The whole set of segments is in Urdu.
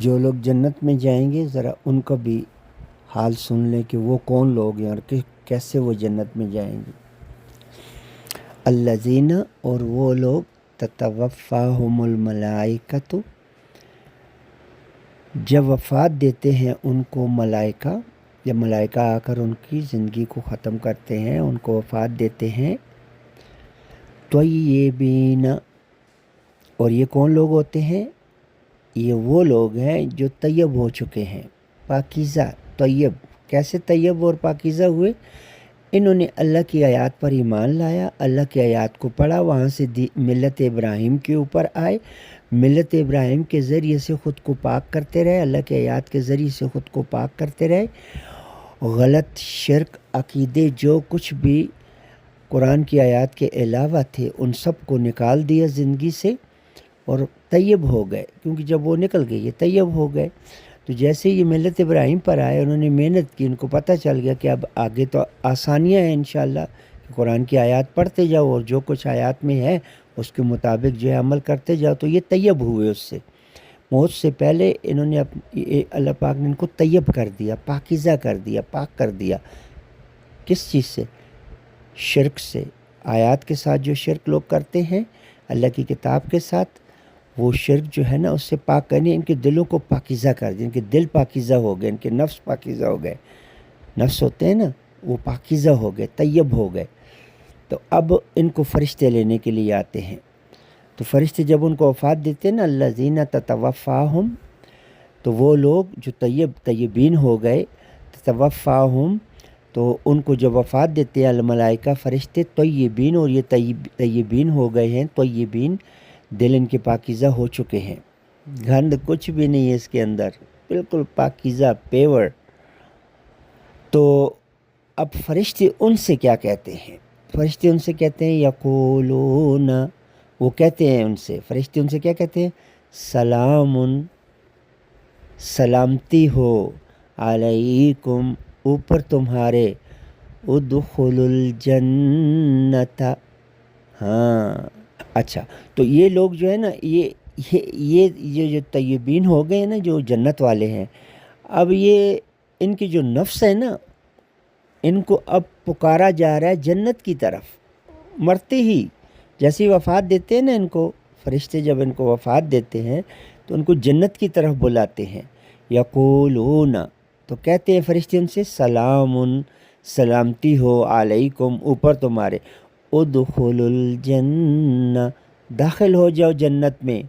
جو لوگ جنت میں جائیں گے، ذرا ان کا بھی حال سن لیں کہ وہ کون لوگ ہیں اور کیسے وہ جنت میں جائیں گے۔ اللہ اور وہ لوگ، تتوفاہم الملائکت جب وفات دیتے ہیں، ان کو ملائکہ، یا ملائکہ آ کر ان کی زندگی کو ختم کرتے ہیں، ان کو وفات دیتے ہیں۔ تو یہ بین اور یہ کون لوگ ہوتے ہیں؟ یہ وہ لوگ ہیں جو طیب ہو چکے ہیں، پاکیزہ، طیب۔ کیسے طیب اور پاکیزہ ہوئے؟ انہوں نے اللہ کی آیات پر ایمان لایا، اللہ کی آیات کو پڑھا، وہاں سے ملت ابراہیم کے اوپر آئے۔ ملت ابراہیم کے ذریعے سے خود کو پاک کرتے رہے، اللہ کے آیات کے ذریعے سے خود کو پاک کرتے رہے۔ غلط، شرک، عقیدے، جو کچھ بھی قرآن کی آیات کے علاوہ تھے، ان سب کو نکال دیا زندگی سے اور طیب ہو گئے۔ کیونکہ جب وہ نکل گئے، یہ طیب ہو گئے۔ تو جیسے یہ ملت ابراہیم پر آئے، انہوں نے محنت کی، ان کو پتہ چل گیا کہ اب آگے تو آسانیاں ہیں انشاءاللہ، کہ قرآن کی آیات پڑھتے جاؤ اور جو کچھ آیات میں ہے، اس کے مطابق جو ہے عمل کرتے جاؤ۔ تو یہ طیب ہوئے اس سے۔ موت سے پہلے انہوں نے اللہ پاک نے ان کو طیب کر دیا، پاکیزہ کر دیا، پاک کر دیا۔ کس چیز سے؟ شرک سے۔ آیات کے ساتھ جو شرک لوگ کرتے ہیں، اللہ کی کتاب کے ساتھ وہ شرک جو ہے نا، اس سے پاک کرنے، ان کے دلوں کو پاکیزہ کر دیا ان کے دل پاکیزہ ہو گئے، ان کے نفس پاکیزہ ہو گئے۔ نفس ہوتے ہیں نا، وہ پاکیزہ ہو گئے، طیب ہو گئے۔ تو اب ان کو فرشتے لینے کے لیے آتے ہیں۔ تو فرشتے جب ان کو وفات دیتے ہیں نا اللہ زینہ تتوفاہم، تو وہ لوگ جو طیب، طیبین ہو گئے، تتوفاہم، تو ان کو جب وفات دیتے ہیں الملائکہ، فرشتے طیبین اور یہ طیب، طیبین ہو گئے ہیں، طیبین۔ دل ان کے پاکیزہ ہو چکے ہیں۔ گھند کچھ بھی نہیں ہے اس کے اندر۔ بالکل پاکیزہ، پیور۔ تو اب فرشتے ان سے کیا کہتے ہیں؟ فرشتے ان سے کہتے ہیں، یقولون۔ وہ کہتے ہیں ان سے۔ فرشتے ان سے کیا کہتے ہیں؟ سلام سلامتی ہو۔ علیکم، اوپر تمہارے۔ ادخل الجنت۔ ہاں۔ اچھا تو یہ لوگ جو ہے نا، یہ یہ یہ جو طیبین ہو گئے ہیں نا، جو جنت والے ہیں، اب یہ ان کی جو نفس ہے نا، ان کو اب پکارا جا رہا ہے جنت کی طرف، مرتے ہی۔ جیسے وفات دیتے ہیں نا ان کو، فرشتے جب ان کو وفات دیتے ہیں، تو ان کو جنت کی طرف بلاتے ہیں۔ یقولون، تو کہتے ہیں فرشتے ان سے، سلام، سلامتی ہو علیکم، اوپر تمہارے۔ ادخل الجنہ، داخل ہو جاؤ جنت میں۔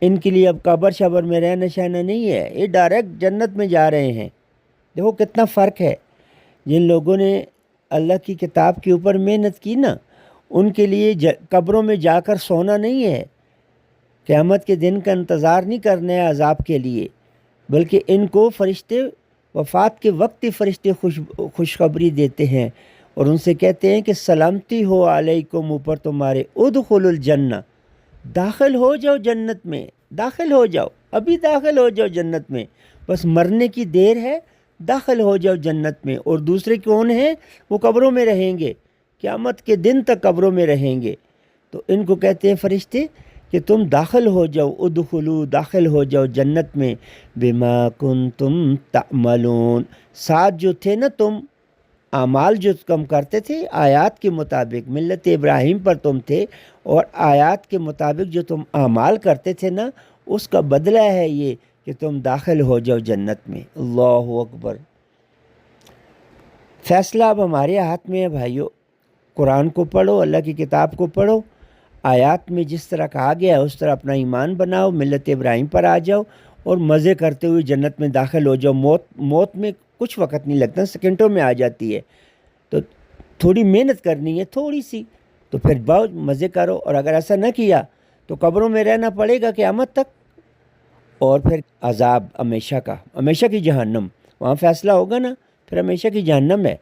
ان کے لیے اب قبر شبر میں رہنا شہنا نہیں ہے، یہ ڈائریکٹ جنت میں جا رہے ہیں۔ دیکھو کتنا فرق ہے۔ جن لوگوں نے اللہ کی کتاب کے اوپر محنت کی نا، ان کے لیے قبروں میں جا کر سونا نہیں ہے۔ قیامت کے دن کا انتظار نہیں کرنا ہے عذاب کے لیے، بلکہ ان کو فرشتے وفات کے وقت ہی فرشتے خوش، خوشخبری دیتے ہیں۔ اور ان سے کہتے ہیں کہ سلامتی ہو علیکم اوپر تمہارے ادخل الجنہ۔ داخل ہو جاؤ جنت میں، داخل ہو جاؤ، ابھی داخل ہو جاؤ جنت میں۔ بس مرنے کی دیر ہے، داخل ہو جاؤ جنت میں۔ اور دوسرے کون ہیں؟ وہ قبروں میں رہیں گے، قیامت کے دن تک قبروں میں رہیں گے۔ تو ان کو کہتے ہیں فرشتے کہ تم داخل ہو جاؤ ادخلو داخل ہو جاؤ جنت میں۔ بما کن تم تعملون۔ ساتھ جو تھے نا تم اعمال جو کم کرتے تھے، آیات کے مطابق، ملت ابراہیم پر تم تھے اور آیات کے مطابق جو تم اعمال کرتے تھے نا، اس کا بدلہ ہے یہ کہ تم داخل ہو جاؤ جنت میں۔ اللہ اکبر۔ فیصلہ اب ہمارے ہاتھ میں ہے بھائیو، قرآن کو پڑھو، اللہ کی کتاب کو پڑھو۔ آیات میں جس طرح کہا گیا ہے، اس طرح اپنا ایمان بناؤ، ملت ابراہیم پر آ جاؤ اور مزے کرتے ہوئے جنت میں داخل ہو جاؤ۔ موت موت میں کچھ وقت نہیں لگتا، سیکنڈوں میں آ جاتی ہے۔ تو تھوڑی محنت کرنی ہے، تھوڑی سی۔ تو پھر بہت مزے کرو۔ اور اگر ایسا نہ کیا تو قبروں میں رہنا پڑے گا قیامت تک۔ اور پھر عذاب ہمیشہ کا، ہمیشہ کی جہنم۔ وہاں فیصلہ ہوگا نا، پھر ہمیشہ کی جہنم ہے۔